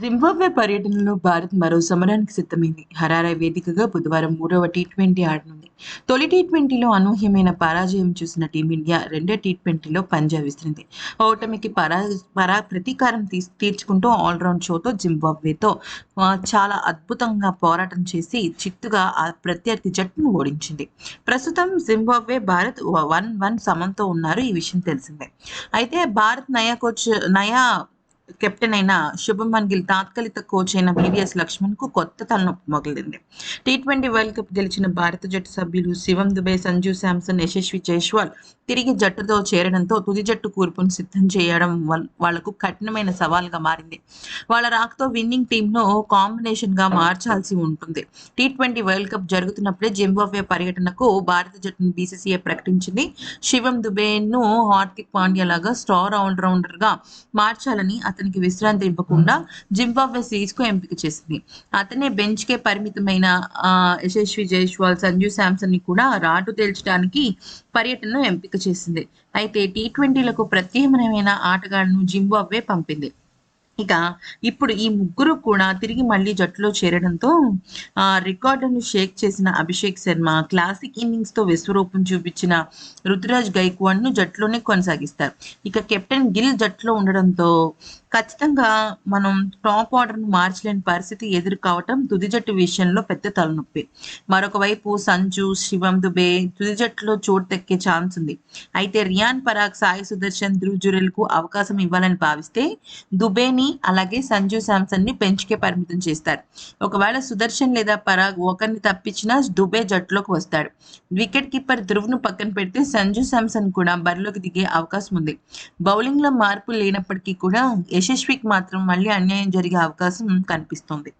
Zimbabwe పర్యటనలో భారత్ మరో సమరానికి సిద్ధమైంది. హరారా వేదికగా బుధవారం మూడవ టీ ట్వంటీ ఆడనుంది. తొలి టీ ట్వంటీలో అనూహ్యమైన పరాజయం చూసిన టీమిండియా రెండో టీ ట్వంటీలో పంజా విసిరింది. ఓటమికి పరా పరా ప్రతీకారం తీ తీర్చుకుంటూ ఆల్రౌండ్ షోతో జింబాబ్వేతో చాలా అద్భుతంగా పోరాటం చేసి చిత్తుగా ఆ ప్రత్యర్థి జట్టును ఓడించింది. ప్రస్తుతం జింబాబ్వే భారత్ వన్ వన్ సమంతో ఉన్నారు. ఈ విషయం తెలిసిందే. అయితే భారత్ నయా కోచ్ నయా కెప్టెన్ అయిన శుభమన్ గిల్ తాత్కాలిక కోచ్ అయిన వివిఎస్ లక్ష్మణ్కు కొత్త తలనొప్పి మొదలైంది. టీ ట్వంటీ వరల్డ్ కప్ గెలిచిన భారత జట్టు సభ్యులు శివం దుబే సంజు శాంసన్ యశస్వి జైస్వాల్ తిరిగి జట్టుతో చేరడంతో తుది జట్టు కూర్పును సిద్ధం చేయడం వాళ్ళకు కఠినమైన సవాల్గా మారింది. వాళ్ళ రాకతో విన్నింగ్ టీంను కాంబినేషన్గా మార్చాల్సి ఉంటుంది. టీ ట్వంటీ వరల్డ్ కప్ జరుగుతున్నప్పుడే జింబాబ్వే పర్యటనకు భారత జట్టును బీసీసీఐ ప్రకటించింది. శివం దుబేను హార్దిక్ పాండ్యా లాగా స్టార్ ఆల్రౌండర్గా మార్చాలని అతనికి విశ్రాంతి ఇవ్వకుండా జింబాబ్వే సిరీస్కు ఎంపిక చేసింది. అతనే బెంచ్ కే పరిమితమైన ఆ, యశస్వి జైస్వాల్ సంజు శాంసన్ని కూడా రాటు తేల్చడానికి పర్యటనను ఎంపిక చేసింది. అయితే టీ ట్వంటీలకు ప్రత్యేకమైన ఆటగాళ్ళను జింబాబ్వే పంపింది. ఇక ఇప్పుడు ఈ ముగ్గురు కూడా తిరిగి మళ్ళీ జట్టులో చేరడంతో ఆ రికార్డును షేక్ చేసిన అభిషేక్ శర్మ క్లాసిక్ ఇన్నింగ్స్తో విశ్వరూపం చూపించిన రుతురాజ్ గైక్వాడ్ను జట్టులోనే కొనసాగిస్తారు. ఇక కెప్టెన్ గిల్ జట్టులో ఉండడంతో ఖచ్చితంగా మనం టాప్ ఆర్డర్ను మార్చలేని పరిస్థితి ఎదురు కావటం తుది జట్టు విషయంలో పెద్ద తలనొప్పి. మరొక వైపు సంజు శివం దుబే తుది జట్టులో చోటు దక్కే ఛాన్స్ ఉంది. అయితే రియాన్ పరాగ్ సాయి సుదర్శన్ ధ్రువ్ జురెల్కు అవకాశం ఇవ్వాలని భావిస్తే దుబేని అలాగే సంజు శాంసన్ని బెంచ్కే పరిమితం చేస్తారు ఒకవేళ సుదర్శన్ లేదా పరాగ్ ఒకరిని తప్పించినా దుబే జట్టులోకి వస్తాడు. వికెట్ కీపర్ ధ్రువ్ను పక్కన పెడితే సంజు శాంసన్ కూడా బరిలోకి దిగే అవకాశం ఉంది. బౌలింగ్లో మార్పు లేనప్పటికీ కూడా యశస్వికి మాత్రం మళ్ళీ అన్యాయం జరిగే అవకాశం కనిపిస్తుంది.